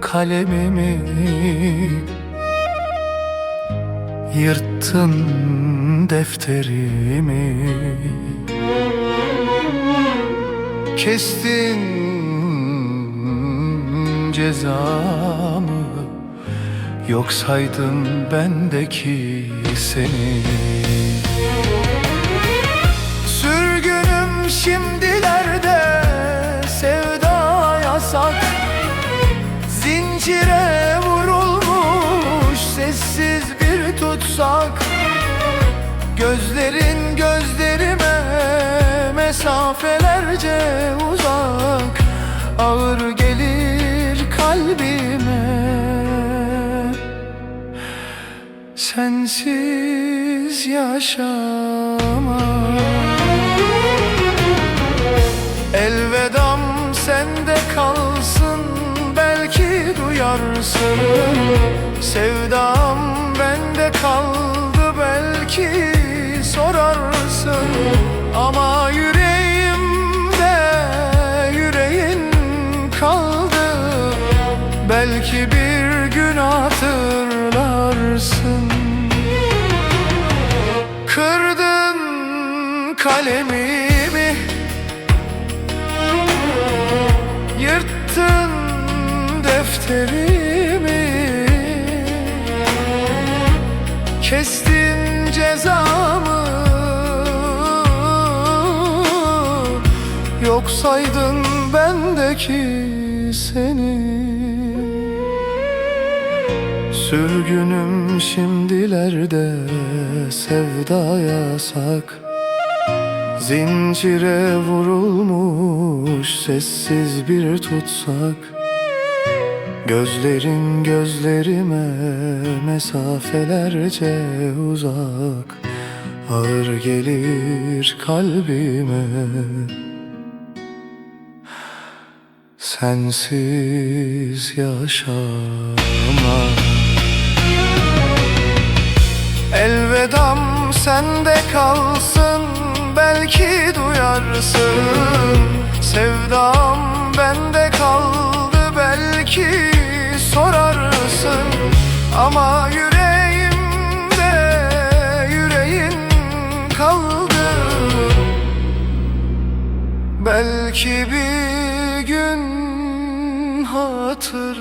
kalemimi. Yırttın defterimi. Kestin cezamı. Yok saydın bendeki seni. Sürgünüm şimdilerde Gözlerin gözlerime mesafelerce uzak. Ağır gelir kalbime. Sensiz yaşama Elvedam sende kalsın belki duyarsın. Sevdam Ama yüreğimde yüreğin kaldı. Belki bir gün hatırlarsın. Kırdın kalemimi Yırttın defterimi Kestin cezamı Yok saydın bendeki seni. Sürgünüm şimdilerde sevda yasak Zincire vurulmuş sessiz bir tutsak. Gözlerin gözlerime mesafelerce uzak. Ağır gelir kalbime Sensiz yaşama Elvedam sende kalsın belki duyarsın. Sevdam bende kaldı belki sorarsın. Ama yüreğimde yüreğin kaldı. Belki bir gün hatırlarsın